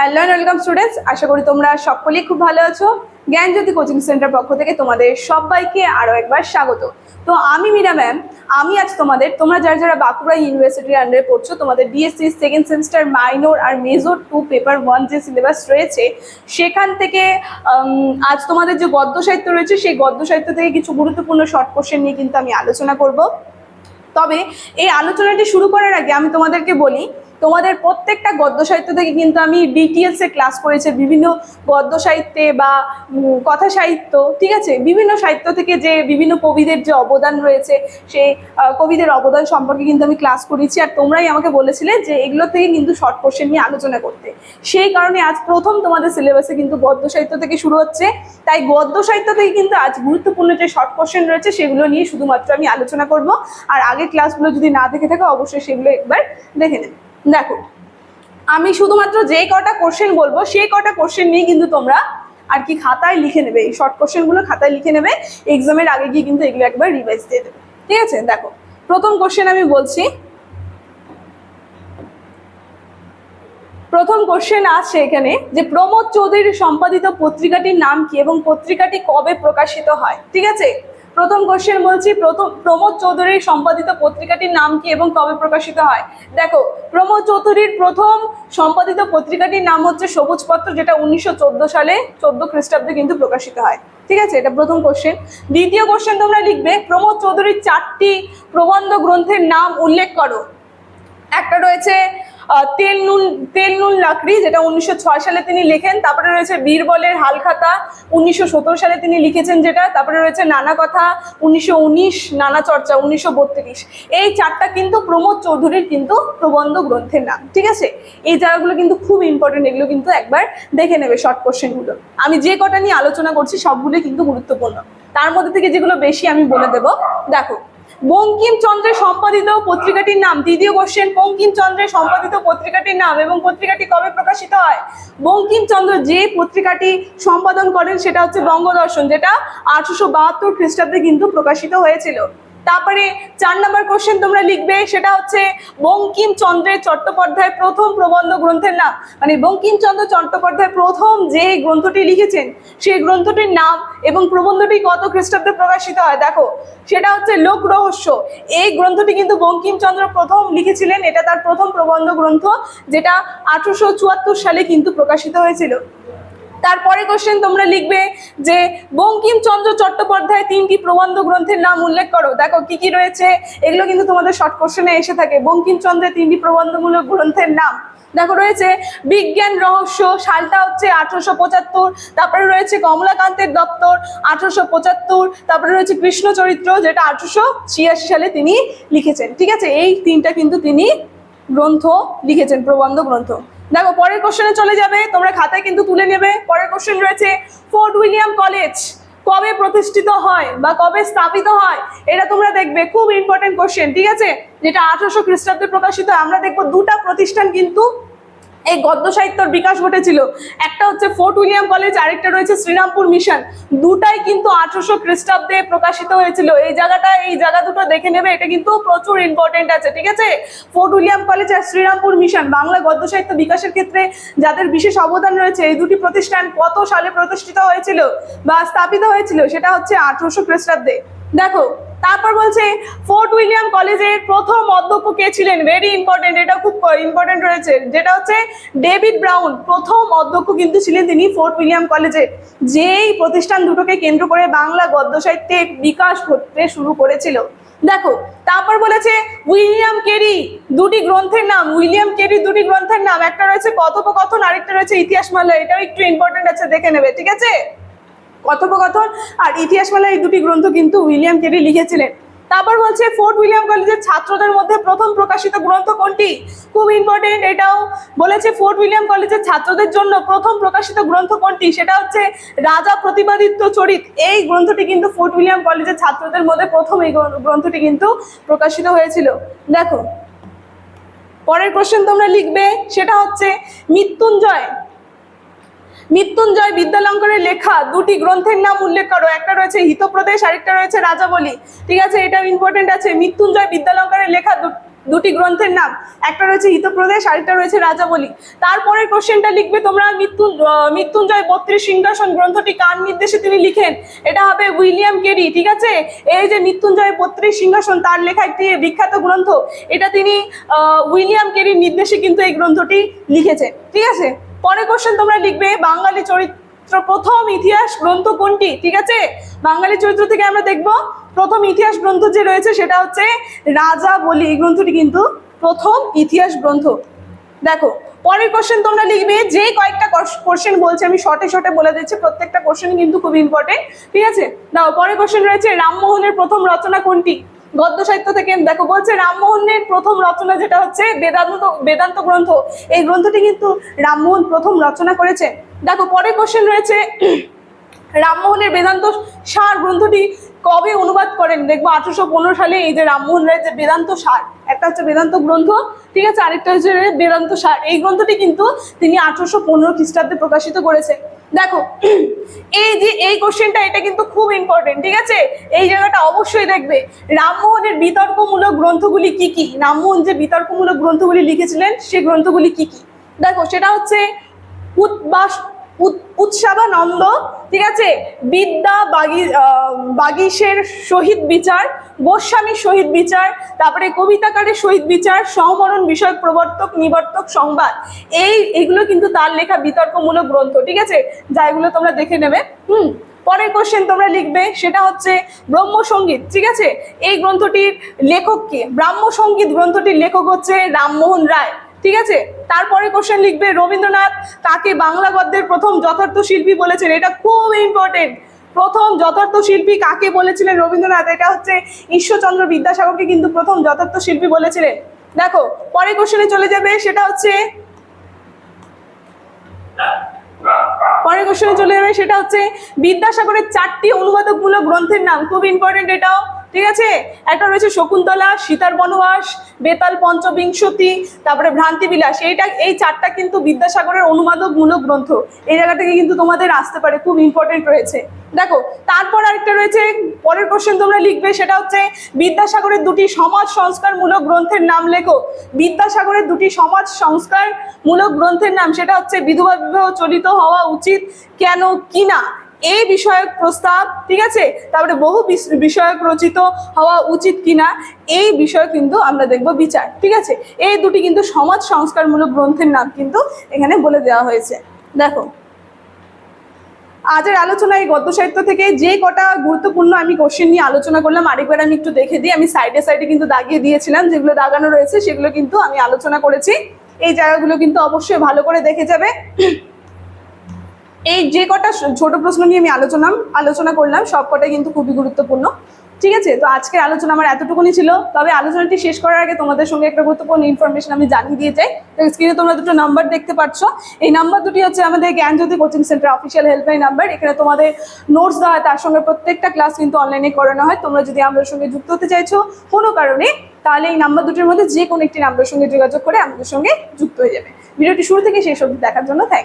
Hello and welcome students আশা করি তোমরা সকলেই খুব ভালো আছো। জ্ঞানজ্যোতি কোচিং সেন্টার পক্ষ থেকে তোমাদের সবাইকে আরও একবার স্বাগত। তো আমি মীরা ম্যাম আমি আজ তোমাদের, তোমরা যারা যারা বাঁকুড়া ইউনিভার্সিটির আন্ডারে পড়ছো, তোমাদের ডিএসসি সেকেন্ড সেমিস্টার মাইনর আর মেজর টু পেপার ওয়ান যে সিলেবাস রয়েছে, সেখান থেকে আজ তোমাদের যে গদ্য সাহিত্য রয়েছে, সেই গদ্য সাহিত্য থেকে কিছু গুরুত্বপূর্ণ শর্ট কোশ্চেন নিয়ে কিন্তু আমি আলোচনা করব। তবে এই আলোচনাটি শুরু করার আগে আমি তোমাদেরকে বলি তোমাদের প্রত্যেকটা গদ্য সাহিত্য থেকে কিন্তু আমি ডিটিএলসে ক্লাস করেছি, বিভিন্ন গদ্য সাহিত্যে বা কথা সাহিত্য, ঠিক আছে? বিভিন্ন সাহিত্য থেকে যে বিভিন্ন কবিদের যে অবদান রয়েছে সেই কবিদের অবদান সম্পর্কে কিন্তু আমি ক্লাস করেছি। আর তোমরাই আমাকে বলেছিলে যে এগুলো থেকে কিন্তু শর্ট কোশ্চেন নিয়ে আলোচনা করতে। সেই কারণে আজ প্রথম তোমাদের সিলেবাসে কিন্তু গদ্য সাহিত্য থেকে শুরু হচ্ছে। তাই গদ্য সাহিত্য থেকে কিন্তু আজ গুরুত্বপূর্ণ যে শর্ট কোশ্চেন রয়েছে, সেগুলো নিয়ে শুধুমাত্র আমি আলোচনা করব। আর আগের ক্লাসগুলো যদি না দেখে থাকো, অবশ্যই সেগুলো একবার দেখে নেবে। দেখো, আমি শুধুমাত্র যে কটা কোশ্চেন বলব, সেই কটা কোশ্চেন নিয়ে কিন্তু তোমরা আর কি খাতায় লিখে নেবে। এই শর্ট কোশ্চেনগুলো খাতায় লিখে নেবে এক্সামের আগে গিয়ে কিন্তু এগুলো একবার রিভাইজ দিয়ে দেবে। ঠিক আছে? দেখো, প্রথম কোশ্চেন আমি বলছি। প্রথম কোশ্চেন আছে এখানে যে প্রমোদ চৌধুরীর সম্পাদিত পত্রিকাটির নাম কি এবং পত্রিকাটি কবে প্রকাশিত হয়? ঠিক আছে? প্রথম কোশ্চেন বলছি, প্রথম প্রমোদ চৌধুরীর সম্পাদিত পত্রিকাটির নাম কি এবং কবে প্রকাশিত হয়? দেখো, প্রমোদ চৌধুরীর প্রথম সম্পাদিত পত্রিকাটির নাম হচ্ছে সবুজপত্র, যেটা উনিশশো চোদ্দ সালে চোদ্দ খ্রিস্টাব্দে কিন্তু প্রকাশিত হয়। ঠিক আছে? এটা প্রথম কোশ্চেন দ্বিতীয় কোশ্চেন তোমরা লিখবে, প্রমোদ চৌধুরীর চারটি প্রবন্ধ গ্রন্থের নাম উল্লেখ করো। একটা রয়েছে তেল নুন তেল নুন লাকড়ি, যেটা উনিশশো ছয় সালে তিনি লেখেন, তারপরে রয়েছে বীরবলের হালখাতা, উনিশশো সতেরো সালে তিনি লিখেছেন যেটা, তারপরে রয়েছে নানা কথা, উনিশশো উনিশ নানা চর্চা, উনিশশো বত্রিশ। এই চারটা কিন্তু প্রমোদ চৌধুরীর কিন্তু প্রবন্ধ গ্রন্থের নাম, ঠিক আছে? এই জায়গাগুলো কিন্তু খুব ইম্পর্টেন্ট এগুলো কিন্তু একবার দেখে নেবে শর্ট কোশ্চেনগুলো আমি যে কটা নিয়ে আলোচনা করছি, সবগুলোই কিন্তু গুরুত্বপূর্ণ। তার মধ্যে থেকে যেগুলো বেশি আমি বলে দেবো, দেখো। বঙ্কিমচন্দ্রের সম্পাদিত পত্রিকাটির নাম, দ্বিতীয় কোশ্চেন, বঙ্কিমচন্দ্রের সম্পাদিত পত্রিকাটির নাম এবং পত্রিকাটি কবে প্রকাশিত হয়? বঙ্কিমচন্দ্র যে পত্রিকাটি সম্পাদন করেন সেটা হচ্ছে বঙ্গদর্শন, যেটা আঠারোশো বাহাত্তর খ্রিস্টাব্দে কিন্তু প্রকাশিত হয়েছিল। তারপরে চার নম্বর কোশ্চেন তোমরা লিখবে, সেটা হচ্ছে বঙ্কিমচন্দ্রের চট্টোপাধ্যায় প্রথম প্রবন্ধ গ্রন্থের নাম। মানে বঙ্কিমচন্দ্র চট্টোপাধ্যায় প্রথম যে গ্রন্থটি লিখেছেন, সেই গ্রন্থটির নাম এবং প্রবন্ধটি কত খ্রিস্টাব্দে প্রকাশিত হয়, দেখো। সেটা হচ্ছে লোক রহস্য। এই গ্রন্থটি কিন্তু বঙ্কিমচন্দ্র প্রথম লিখেছিলেন, এটা তার প্রথম প্রবন্ধ গ্রন্থ, যেটা আঠারোশো চুয়াত্তর সালে কিন্তু প্রকাশিত হয়েছিল। তারপরে কোশ্চেন তোমরা লিখবে যে বঙ্কিমচন্দ্র চট্টোপাধ্যায় তিনটি প্রবন্ধ গ্রন্থের নাম উল্লেখ করো। দেখো কি কি রয়েছে? এগুলো কিন্তু তোমাদের শর্ট কোশ্চেনে এসে থাকে। বঙ্কিমচন্দ্রের তিনটি প্রবন্ধমূলক গ্রন্থের নাম। দেখো রয়েছে বিজ্ঞান রহস্য, সালটা হচ্ছে আঠারোশো পঁচাত্তর, তারপরে রয়েছে কমলাকান্তের দপ্তর, আঠারোশো পঁচাত্তর, তারপরে রয়েছে কৃষ্ণ চরিত্র, যেটা আঠারোশো ছিয়াশি সালে তিনি লিখেছেন। ঠিক আছে? এই তিনটা কিন্তু তিনি গ্রন্থ লিখেছেন, প্রবন্ধ গ্রন্থ। দেখো, পরের কোশ্চেনে চলে যাবে। তোমরা খাতায় কিন্তু তুলে নেবে। পরের কোশ্চেন রয়েছে, ফোর্ট উইলিয়াম কলেজ কবে প্রতিষ্ঠিত হয় বা কবে স্থাপিত হয়? এটা তোমরা দেখবে। খুব ইম্পর্টেন্ট কোশ্চেন ঠিক আছে? যেটা আঠারোশো খ্রিস্টাব্দে প্রকাশিত, আমরা দেখব দুটা প্রতিষ্ঠান কিন্তু এই গদ্য সাহিত্যর বিকাশ ঘটেছিল। একটা হচ্ছে ফোর্ট উইলিয়াম কলেজ, আরেকটা রয়েছে শ্রীরামপুর মিশন। দুটাই কিন্তু আঠারোশো খ্রিস্টাব্দে প্রকাশিত হয়েছিল। এই জায়গাটা, এই জায়গা দুটো দেখে নেবে, এটা কিন্তু প্রচুর ইম্পর্টেন্ট আছে, ঠিক আছে? ফোর্ট উইলিয়াম কলেজ আর শ্রীরামপুর মিশন, বাংলা গদ্য সাহিত্য বিকাশের ক্ষেত্রে যাদের বিশেষ অবদান রয়েছে, এই দুটি প্রতিষ্ঠান কত সালে প্রতিষ্ঠিত হয়েছিল বা স্থাপিত হয়েছিল, সেটা হচ্ছে আঠারোশো খ্রিস্টাব্দে। দেখো তারপর বলছে, ফোর্ট উইলিয়াম কলেজের প্রথম অধ্যক্ষ কে ছিলেন? ভেরি ইম্পর্টেন্ট এটা খুব ইম্পর্টেন্ট রয়েছে। যেটা হচ্ছে, ডেভিড ব্রাউন প্রথম অধ্যক্ষ কিন্তু ছিলেন তিনি ফোর্ট উইলিয়াম কলেজে। যেই প্রতিষ্ঠান দুটোকে কেন্দ্র করে বাংলা গদ্য সাহিত্যের বিকাশ ঘটতে শুরু করেছিল। দেখো, তারপর বলেছে, উইলিয়াম কেরি, দুটি গ্রন্থের নাম, উইলিয়াম কেরি দুটি গ্রন্থের নাম, একটা রয়েছে কথোপকথন, আরেকটা রয়েছে ইতিহাস মাল্লা এটাও একটু ইম্পর্টেন্ট আছে, দেখে নেবে, ঠিক আছে? কথোপকথন আর ইতিহাস মেলা এই দুটি গ্রন্থ কিন্তু উইলিয়াম কেরি লিখেছিলেন। তারপর বলছে ফোর্ট উইলিয়াম কলেজের ছাত্রদের মধ্যে প্রথম প্রকাশিত গ্রন্থ কোনটি? খুব ইম্পর্টেন্ট এটাও বলেছে ফোর্ট উইলিয়াম কলেজের ছাত্রদের জন্য প্রথম প্রকাশিত গ্রন্থ কোনটি? সেটা হচ্ছে রাজা প্রতিপাদিত্য চরিত। এই গ্রন্থটি কিন্তু ফোর্ট উইলিয়াম কলেজের ছাত্রদের মধ্যে প্রথম এই গ্রন্থটি কিন্তু প্রকাশিত হয়েছিল। দেখো, পরের কোশ্চেন তোমরা লিখবে, সেটা হচ্ছে মৃত্যুঞ্জয় মৃত্যুঞ্জয় বিদ্যালঙ্করের লেখা দুটি গ্রন্থের নাম উল্লেখ করো। একটা রয়েছে হিতপ্রদেশ, আরেকটা রয়েছে রাজাবলী। ঠিক আছে এটা ইম্পর্টেন্ট আছে। মৃত্যুঞ্জয় বিদ্যালঙ্করের লেখা দুটি গ্রন্থের নাম। একটা রয়েছে হিতপ্রদেশ, আরেকটা রয়েছে রাজাবলী। তারপরের কোশ্চেনটা লিখবে তোমরা মৃত্যু মৃত্যুঞ্জয় বত্রিশ সিংহাসন গ্রন্থটি কার নির্দেশে তিনি লিখেন? এটা হবে উইলিয়াম কেরি, ঠিক আছে? এই যে মৃত্যুঞ্জয় বত্রিশ সিংহাসন, তার লেখা একটি বিখ্যাত গ্রন্থ। এটা তিনি উইলিয়াম কেরির নির্দেশে কিন্তু এই গ্রন্থটি লিখেছে ঠিক আছে? পরের কোশ্চেন তোমরা লিখবে, বাঙালি চরিত্র প্রথম ইতিহাস গ্রন্থ কোনটি? ঠিক আছে? বাঙালি চরিত্র থেকে আমরা দেখব, প্রথম ইতিহাস গ্রন্থ যে রয়েছে সেটা হচ্ছে রাজা বলি। এই গ্রন্থটি কিন্তু প্রথম ইতিহাস গ্রন্থ। দেখো, পরের কোশ্চেন তোমরা লিখবে, যে কয়েকটা কোশ্চেন বলছে আমি শর্টে শর্টে বলে দিচ্ছি, প্রত্যেকটা কোশ্চেন কিন্তু খুব ইম্পর্টেন্ট ঠিক আছে? দাও, পরের কোশ্চেন রয়েছে, রামমোহনের প্রথম রচনা কোনটি? গদ্য সাহিত্য থেকে দেখো, বলছে রামমোহনের প্রথম রচনা যেটা হচ্ছে বেদান্ত বেদান্ত গ্রন্থ। এই গ্রন্থটি কিন্তু রামমোহন প্রথম রচনা করেছে। দেখো পরে কোশ্চেন রয়েছে, রামমোহনের বেদান্ত সার গ্রন্থটি কবে অনুবাদ করেন? দেখব, আঠারোশো পনেরো সালে এই যে রামমোহন রায়ের যে বেদান্ত সার, একটা হচ্ছে বেদান্ত গ্রন্থ, ঠিক আছে? আরেকটা হচ্ছে বেদান্ত সার। এই গ্রন্থটি কিন্তু তিনি আঠারোশো পনেরো খ্রিস্টাব্দে প্রকাশিত করেছে। দেখো, এই যে, এই কোশ্চেনটা এটা কিন্তু খুব ইম্পর্টেন্ট ঠিক আছে? এই জায়গাটা অবশ্যই দেখবে। রামমোহনের বিতর্কমূলক গ্রন্থগুলি কি কি? রামমোহন যে বিতর্কমূলক গ্রন্থগুলি লিখেছিলেন সেই গ্রন্থগুলি কি কি? দেখো, সেটা হচ্ছে উৎসাবানন্দ, ঠিক আছে? বিদ্যা বাগি বাগিশের শহীদ বিচার, গোস্বামীর শহীদ বিচার, তারপরে কবিতাকারের শহীদ বিচার সমরণ বিষয় প্রবর্তক, নিবর্তক সংবাদ। এই, এগুলো কিন্তু তার লেখা বিতর্কমূলক গ্রন্থ, ঠিক আছে? যা এগুলো তোমরা দেখে নেবে। হুম? পরের কোশ্চেন তোমরা লিখবে, সেটা হচ্ছে ব্রহ্মসঙ্গীত ঠিক আছে? এই গ্রন্থটির লেখক কে? ব্রাহ্মসঙ্গীত গ্রন্থটির লেখক হচ্ছে রামমোহন রায়। ঠিক আছে? তারপরে কোশ্চেন লিখবে রবীন্দ্রনাথ, কাকে বাংলা গদ্যের প্রথম যথার্থ শিল্পী বলেছেন? এটা খুব ইম্পর্টেন্ট প্রথম যথার্থ শিল্পী কাকে বলেছিলেন রবীন্দ্রনাথ? এটা হচ্ছে ঈশ্বরচন্দ্র বিদ্যাসাগরকে কিন্তু প্রথম যথার্থ শিল্পী বলেছিলেন। দেখো পরে কোশ্চেনে চলে যাবে, সেটা হচ্ছে পরের কোশ্চেনে চলে যাবে, সেটা হচ্ছে বিদ্যাসাগরের চারটি অনুবাদকমূলক গ্রন্থের নাম। খুব ইম্পর্টেন্ট এটাও। ঠিক আছে? একটা রয়েছে শকুন্তলা, সীতার বনবাস, বেতাল পঞ্চবিংশতি, তারপরে ভ্রান্তি বিলাস এইটা, এই চারটা কিন্তু বিদ্যাসাগরের অনুবাদকমূলক গ্রন্থ। এই জায়গা থেকে কিন্তু তোমাদের আসতে পারে, খুব ইম্পর্টেন্ট রয়েছে। দেখো, তারপর আরেকটা রয়েছে, পরের কোশ্চেন তোমরা লিখবে, সেটা হচ্ছে, বিদ্যাসাগরের দুটি সমাজ সংস্কারমূলক গ্রন্থের নাম লেখো। বিদ্যাসাগরের দুটি সমাজ সংস্কার মূলক গ্রন্থের নাম, সেটা হচ্ছে, বিধবা বিবাহ চলিত হওয়া উচিত কেন, কিনা? এই বিষয়ক প্রস্তাব, ঠিক আছে? তারপরে বহু বিষ- বিষয়ক রচিত হওয়া উচিত কিনা, এই বিষয় কিন্তু আমরা দেখব বিচার, ঠিক আছে? এই দুটি কিন্তু সমাজ সংস্কারমূলক গ্রন্থের নাম কিন্তু এখানে বলে দেওয়া হয়েছে। দেখো, আজের আলোচনা এই গদ্য সাহিত্য থেকে যে কটা গুরুত্বপূর্ণ আমি কোশ্চেন নিয়ে আলোচনা করলাম, আরেকবার আমি একটু দেখে দিই। আমি সাইডে সাইডে কিন্তু দাগিয়ে দিয়েছিলাম, যেগুলো দাগানো রয়েছে সেগুলো কিন্তু আমি আলোচনা করেছি। এই জায়গাগুলো কিন্তু অবশ্যই ভালো করে দেখে যাবে। এই যে কটা ছোট প্রশ্ন নিয়ে আমি আলোচনা আলোচনা করলাম, সব কটাই কিন্তু খুবই গুরুত্বপূর্ণ। ঠিক আছে? তো আজকের আলোচনা আমার এতটুকুনি ছিল। তবে আলোচনাটি শেষ করার আগে তোমাদের সঙ্গে একটা গুরুত্বপূর্ণ ইনফরমেশন আমি জানিয়ে দিয়ে চাই তো স্ক্রিনে তোমরা দুটো নাম্বার দেখতে পাচ্ছ এই নাম্বার দুটি হচ্ছে আমাদের Gyanjyoti coaching center official helpline number এখানে তোমাদের নোটস দেওয়া হয়। তার সঙ্গে প্রত্যেকটা ক্লাস কিন্তু অনলাইনে করানো হয়। তোমরা যদি আমাদের সঙ্গে যুক্ত হতে চাইছো কোনো কারণে, তাহলে এই নাম্বার দুটির মধ্যে যে কোনো একটি নাম্বারের সঙ্গে যোগাযোগ করে আমাদের সঙ্গে যুক্ত হয়ে যাবে। ভিডিওটি শুরু থেকে শেষ অবধি দেখার জন্য